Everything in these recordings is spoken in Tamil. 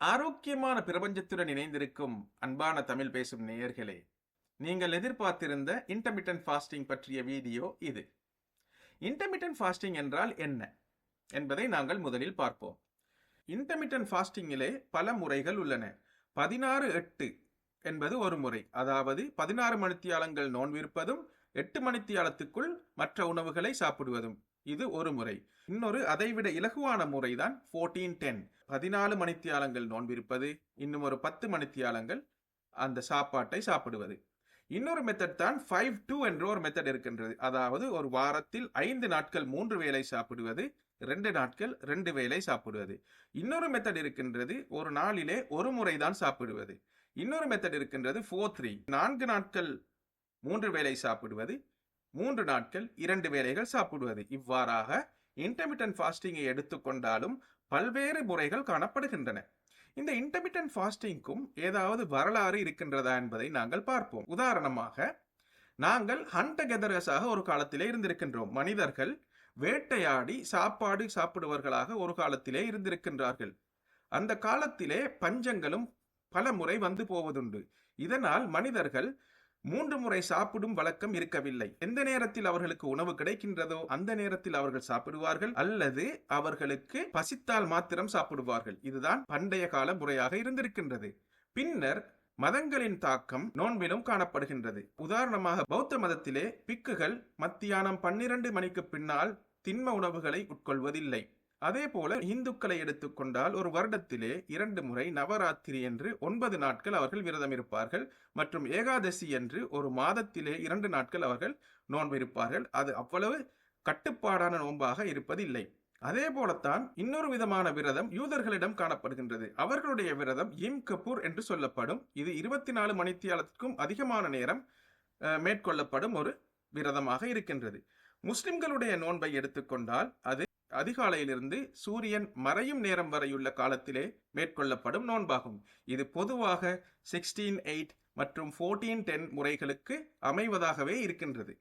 ஆரோக்கியமான பிரபஞ்சத்துடன் இணைந்திருக்கும் அன்பான தமிழ் பேசும் நேயர்களே நீங்கள் எதிர்பார்த்திருந்த இன்டர்மிட்டன் ஃபாஸ்டிங் பற்றிய வீடியோ இது. இன்டர்மிட்டன் ஃபாஸ்டிங் என்றால் என்ன என்பதை நாங்கள் முதலில் பார்ப்போம். இன்டர்மிட்டன் ஃபாஸ்டிங்கிலே பல முறைகள் உள்ளன. பதினாறு எட்டு என்பது ஒரு முறை அதாவது பதினாறு மணித்தியாலங்கள் நோன்பிருப்பதும் எட்டு மணித்தியாலத்துக்குள் மற்ற உணவுகளை சாப்பிடுவதும். இது ஒரு முறை. இன்னொரு அதைவிட இலகுவான முறைதான் ஃபோர்டீன் டென் பதினாலு மணித்தியாலங்கள் நோன்பிருப்பது இன்னும் ஒரு பத்து மணித்தியாலங்கள் அந்த சாப்பாட்டை சாப்பிடுவது. இன்னொரு மெத்தட் தான் ஃபைவ் டூ என்ற ஒரு மெத்தட் இருக்கின்றது. அதாவது ஒரு வாரத்தில் ஐந்து நாட்கள் மூன்று வேலை சாப்பிடுவது ரெண்டு நாட்கள் ரெண்டு வேலை சாப்பிடுவது. இன்னொரு மெத்தட் இருக்கின்றது ஒரு நாளிலே ஒரு முறை தான் சாப்பிடுவது. இன்னொரு மெத்தட் இருக்கின்றது ஃபோர் த்ரீ நான்கு நாட்கள் மூன்று வேலை சாப்பிடுவது மூன்று நாட்கள் இரண்டு வேளைகள் சாப்பிடுவது. இவ்வாறாக இன்டர்மிட்டன்ட் ஃபாஸ்டிங்கை எடுத்துக்கொண்டாலும் பல்வேறு முறைகள் காணப்படுகின்றன. இந்த இன்டர்மிட்டன்ட் ஃபாஸ்டிங்க்கும் ஏதாவது வரலாறு இருக்கின்றதா என்பதை நாங்கள் பார்ப்போம். உதாரணமாக நாங்கள் ஹண்ட கெதரஸாக ஒரு காலத்திலே இருந்திருக்கின்றோம். மனிதர்கள் வேட்டையாடி சாப்பாடு சாப்பிடுவர்களாக ஒரு காலத்திலே இருந்திருக்கின்றார்கள். அந்த காலத்திலே பஞ்சங்களும் பல முறை வந்து போவதுண்டு. இதனால் மனிதர்கள் மூன்று முறை சாப்பிடும் வழக்கம் இருக்கவில்லை. எந்த நேரத்தில் அவர்களுக்கு உணவு கிடைக்கின்றதோ அந்த நேரத்தில் அவர்கள் சாப்பிடுவார்கள். அல்லது அவர்களுக்கு பசித்தால் மாத்திரம் சாப்பிடுவார்கள். இதுதான் பண்டைய கால முறையாக இருந்திருக்கின்றது. பின்னர் மதங்களின் தாக்கம் நோன்பிலும் காணப்படுகின்றது. உதாரணமாக பௌத்த மதத்திலே பிக்குகள் மத்தியானம் பன்னிரண்டு மணிக்கு பின்னால் திண்ம உணவுகளை உட்கொள்வதில்லை. அதே போல இந்துக்களை எடுத்துக்கொண்டால் ஒரு வருடத்திலே இரண்டு முறை நவராத்திரி என்று ஒன்பது நாட்கள் அவர்கள் விரதம் இருப்பார்கள் மற்றும் ஏகாதசி என்று ஒரு மாதத்திலே இரண்டு நாட்கள் அவர்கள் நோன்பு இருப்பார்கள். அது அவ்வளவு கட்டுப்பாடான நோன்பாக இருப்பதில்லை. அதே போலத்தான் இன்னொரு விதமான விரதம் யூதர்களிடம் காணப்படுகின்றது. அவர்களுடைய விரதம் இம் கபூர் என்று சொல்லப்படும். இது இருபத்தி நாலு மணித்தியாலத்திற்கும் அதிகமான நேரம் மேற்கொள்ளப்படும் ஒரு விரதமாக இருக்கின்றது. முஸ்லிம்களுடைய நோன்பை எடுத்துக்கொண்டால் அது அதிகாலையிலிருந்து சூரியன் மறையும் நேரம் வரையுள்ள காலத்திலே மேற்கொள்ளப்படும் நோன்பாகும். இது பொதுவாக சிக்ஸ்டீன் எயிட் மற்றும் ஃபோர்டீன் டென் முறைகளுக்கு அமைவதாகவே இருக்கின்றது.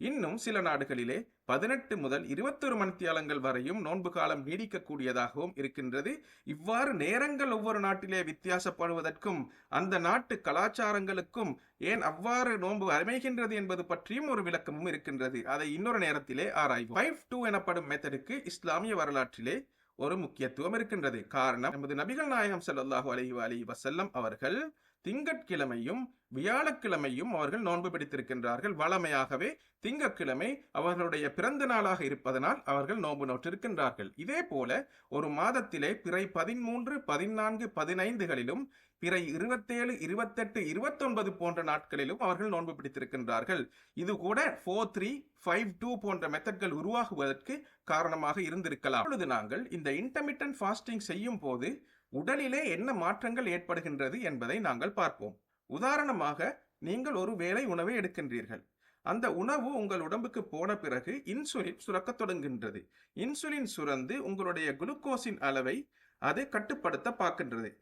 இன்னும் சில நாடுகளிலே பதினெட்டு முதல் இருபத்தொரு மணித்தியாலங்கள் வரையும் நோன்பு காலம் நீடிக்கக்கூடியதாகவும் இருக்கின்றது. இவ்வாறு நேரங்கள் ஒவ்வொரு நாட்டிலே வித்தியாசப்படுவதற்கும் அந்த நாட்டு கலாச்சாரங்களுக்கும் ஏன் அவ்வாறு நோன்பு அமைகின்றது என்பது பற்றியும் ஒரு விளக்கமும் இருக்கின்றது. அதை இன்னொரு நேரத்திலே ஆராய்வோம். ஃபைவ் டூ எனப்படும் மெத்தடுக்கு இஸ்லாமிய வரலாற்றிலே ஒரு முக்கியத்துவம் இருக்கின்றது. காரணம் நமது நபிகள் நாயகம் ஸல்லல்லாஹு அலைஹி அலி வசல்லம் அவர்கள் திங்கட்கிழமையும் வியாழக்கிழமையும் அவர்கள் நோன்பு பிடித்திருக்கின்றார்கள். வளமையாகவே திங்கட்கிழமை அவர்களுடைய பிறந்த நாளாக இருப்பதனால் அவர்கள் நோன்பு நோற்றிருக்கின்றார்கள். இதே போல ஒரு மாதத்திலே பிறை பதிமூன்று பதினான்கு பதினைந்துகளிலும் பிறை இருபத்தேழு இருபத்தெட்டு இருபத்தொன்பது போன்ற நாட்களிலும் அவர்கள் நோன்பு பிடித்திருக்கின்றார்கள். இது கூட ஃபோர் த்ரீ ஃபைவ் டூ போன்ற மெத்தட்கள் உருவாகுவதற்கு காரணமாக இருந்திருக்கலாம். அப்பொழுது நாங்கள் இந்த இன்டர்மிட்டன் ஃபாஸ்டிங் செய்யும் போது உடலிலே என்ன மாற்றங்கள் ஏற்படுகின்றது என்பதை நாங்கள் பார்ப்போம். உதாரணமாக நீங்கள் ஒரு வேளை உணவை எடுக்கின்றீர்கள். அந்த உணவு உங்கள் உடம்புக்கு போன பிறகு இன்சுலின் சுரக்கத் தொடங்குகின்றது. இன்சுலின் சுரந்து உங்களுடைய குளுக்கோஸின் அளவை அது கட்டுப்படுத்த பார்க்கின்றது.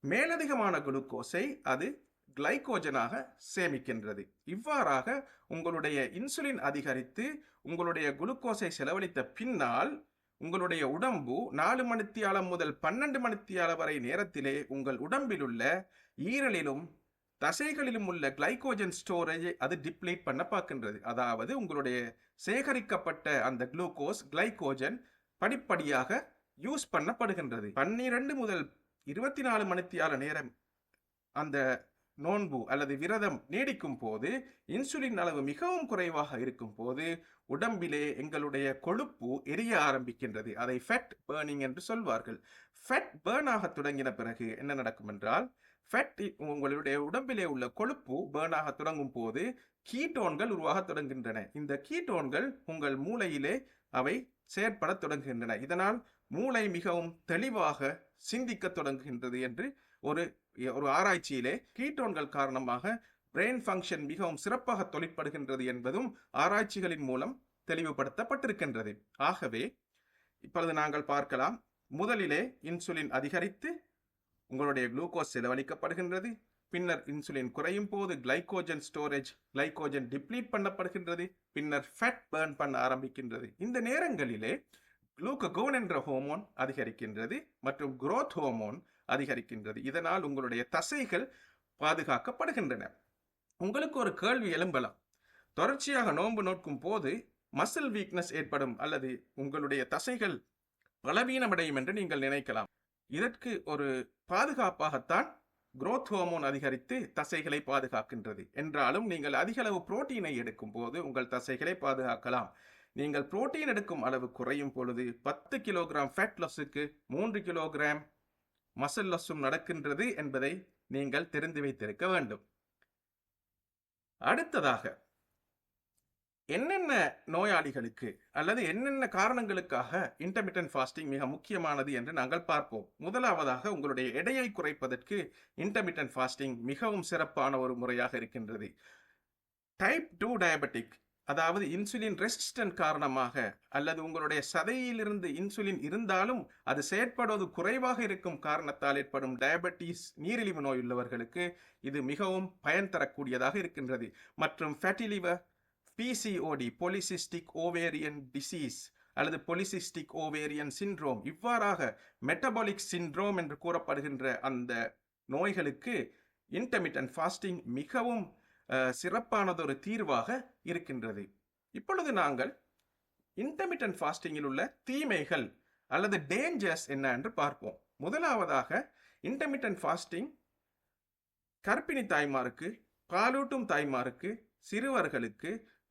மேலதிகமான குளுக்கோஸை அது கிளைகோஜனாக சேமிக்கின்றது. இவ்வாறாக உங்களுடைய இன்சுலின் அதிகரித்து உங்களுடைய குளுக்கோஸை செலவழித்த பின்னால் உங்களுடைய உடம்பு நாலு மணித்தியாலம் முதல் பன்னெண்டு மணித்தியாலம் வரை நேரத்திலே உங்கள் உடம்பில் உள்ள ஈரலிலும் தசைகளிலும் உள்ள கிளைகோஜன் ஸ்டோரேஜை அது டிப்ளீட் பண்ண பார்க்கின்றது. அதாவது உங்களுடைய சேகரிக்கப்பட்ட அந்த குளுக்கோஸ் கிளைகோஜன் படிப்படியாக யூஸ் பண்ணப்படுகின்றது. பன்னிரண்டு முதல் இருபத்தி நாலு மணித்தியால நேரம் அந்த நோன்பு அல்லது விரதம் நீடிக்கும் போது இன்சுலின் அளவு மிகவும் குறைவாக இருக்கும் போது உடம்பிலே எங்களுடைய கொழுப்பு எரிய ஆரம்பிக்கின்றது. அதை ஃபெட் பேர்னிங் என்று சொல்வார்கள். ஃபெட் பேர்ன் ஆக தொடங்கின பிறகு என்ன நடக்கும் என்றால் ஃபெட் உங்களுடைய உடம்பிலே உள்ள கொழுப்பு பேர்ன் ஆக தொடங்கும் போது கீட்டோன்கள் உருவாக தொடங்குகின்றன. இந்த கீட்டோன்கள் உங்கள் மூளையிலே அவை செயற்பட தொடங்குகின்றன. இதனால் மூளை மிகவும் தெளிவாக சிந்திக்க தொடங்குகின்றது என்று ஒரு ஒரு ஆராய்ச்சியிலே கீட்டோன்கள் காரணமாக பிரெயின் ஃபங்க்ஷன் மிகவும் சிறப்பாக தொழிற்படுகின்றது என்பதும் ஆராய்ச்சிகளின் மூலம் தெளிவுபடுத்தப்பட்டிருக்கின்றது. ஆகவே இப்பொழுது நாங்கள் பார்க்கலாம். முதலிலே இன்சுலின் அதிகரித்து உங்களுடைய குளுக்கோஸ் செலவழிக்கப்படுகின்றது. பின்னர் இன்சுலின் குறையும் போது கிளைகோஜன் ஸ்டோரேஜ் கிளைகோஜன் டிப்ளீட் பண்ணப்படுகின்றது. பின்னர் ஃபேட் பேர்ன் பண்ண ஆரம்பிக்கின்றது. இந்த நேரங்களிலே குளூக்ககோன் என்ற ஹோமோன் அதிகரிக்கின்றது மற்றும் குரோத் ஹோமோன் அதிகரிக்கின்றது. இதனால் உங்களுடைய தசைகள் பாதுகாக்கப்படுகின்றன. உங்களுக்கு ஒரு கேள்வி எழும்பலாம். தொடர்ச்சியாக நோன்பு நோக்கும் போது மசில் வீக்னஸ் ஏற்படும் அல்லது உங்களுடைய தசைகள் பலவீனமடையும் என்று நீங்கள் நினைக்கலாம். இதற்கு ஒரு பாதுகாப்பாகத்தான் குரோத் ஹோமோன் அதிகரித்து தசைகளை பாதுகாக்கின்றது. என்றாலும் நீங்கள் அதிக அளவு புரோட்டீனை எடுக்கும் போது உங்கள் தசைகளை பாதுகாக்கலாம். நீங்கள் புரோட்டீன் எடுக்கும் அளவு குறையும் பொழுது பத்து கிலோகிராம் ஃபேட் லாஸுக்கு மூன்று கிலோகிராம் மசல் லாஸும் நடக்கின்றது என்பதை நீங்கள் தெரிந்து வைத்திருக்க வேண்டும். அடுத்ததாக என்னென்ன நோயாளிகளுக்கு அல்லது என்னென்ன காரணங்களுக்காக இன்டர்மிட்டன்ட் ஃபாஸ்டிங் மிக முக்கியமானது என்று நாங்கள் பார்ப்போம். முதலாவதாக உங்களுடைய எடையை குறைப்பதற்கு இன்டர்மிட்டன்ட் ஃபாஸ்டிங் மிகவும் சிறப்பான ஒரு முறையாக இருக்கின்றது. டைப் டூ டயபெட்டிக் அதாவது இன்சுலின் ரெசிஸ்டன்ட் காரணமாக அல்லது உங்களுடைய சதையிலிருந்து இன்சுலின் இருந்தாலும் அது செயற்படுவது குறைவாக இருக்கும் காரணத்தால் ஏற்படும் டயபெட்டிஸ் நீரிழிவு நோய் உள்ளவர்களுக்கு இது மிகவும் பயன் தரக்கூடியதாக இருக்கின்றது. மற்றும் fatty liver PCOD polycystic ovarian disease அல்லது பொலிசிஸ்டிக் ஓவேரியன் சிண்ட்ரோம் இவ்வாறாக மெட்டபாலிக் சிண்ட்ரோம் என்று கூறப்படுகின்ற அந்த நோய்களுக்கு இன்டர்மிட்டன் ஃபாஸ்டிங் மிகவும் சிறப்பானதொரு தீர்வாக இருக்கின்றது. இப்பொழுது நாங்கள் இன்டர்மிட்டன் ஃபாஸ்டிங்கில் உள்ள தீமைகள் அல்லது டேஞ்சர்ஸ் என்ன என்று பார்ப்போம். முதலாவதாக இன்டர்மிட்டன் ஃபாஸ்டிங் கர்ப்பிணி தாய்மாருக்கு பாலூட்டும் தாய்மாருக்கு சிறுவர்களுக்கு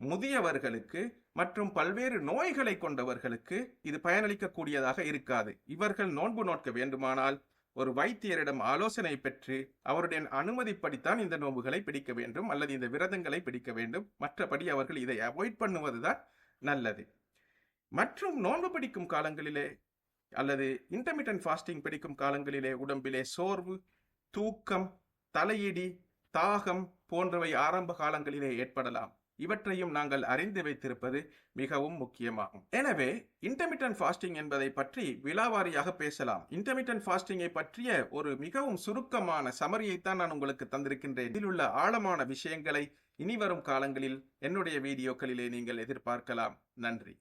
முதியவர்களுக்கு மற்றும் பல்வேறு நோய்களை கொண்டவர்களுக்கு இது பயனளிக்கக்கூடியதாக இருக்காது. இவர்கள் நோன்பு நோக்க வேண்டுமானால் ஒரு வைத்தியரிடம் ஆலோசனை பெற்று அவருடைய அனுமதிப்படித்தான் இந்த நோன்புகளை பிடிக்க வேண்டும் அல்லது இந்த விரதங்களை பிடிக்க வேண்டும். மற்றபடி அவர்கள் இதை அவாய்ட் பண்ணுவதுதான் நல்லது. மற்றும் நோன்பு பிடிக்கும் காலங்களிலே அல்லது இன்டர்மிட்டன்ட் ஃபாஸ்டிங் பிடிக்கும் காலங்களிலே உடம்பிலே சோர்வு தூக்கம் தலையிடி தாகம் போன்றவை ஆரம்ப காலங்களிலே ஏற்படலாம். இவற்றையும் நாங்கள் அறிந்து வைத்திருப்பது மிகவும் முக்கியமாகும். எனவே இன்டர்மிட்டன்ட் ஃபாஸ்டிங் என்பதை பற்றி விலாவாரியாக பேசலாம். இன்டர்மிட்டன்ட் ஃபாஸ்டிங்கை பற்றிய ஒரு மிகவும் சுருக்கமான சமரியைத்தான் நான் உங்களுக்கு தந்திருக்கின்றேன். இதில் உள்ள ஆழமான விஷயங்களை இனிவரும் காலங்களில் என்னுடைய வீடியோக்களிலே நீங்கள் எதிர்பார்க்கலாம். நன்றி.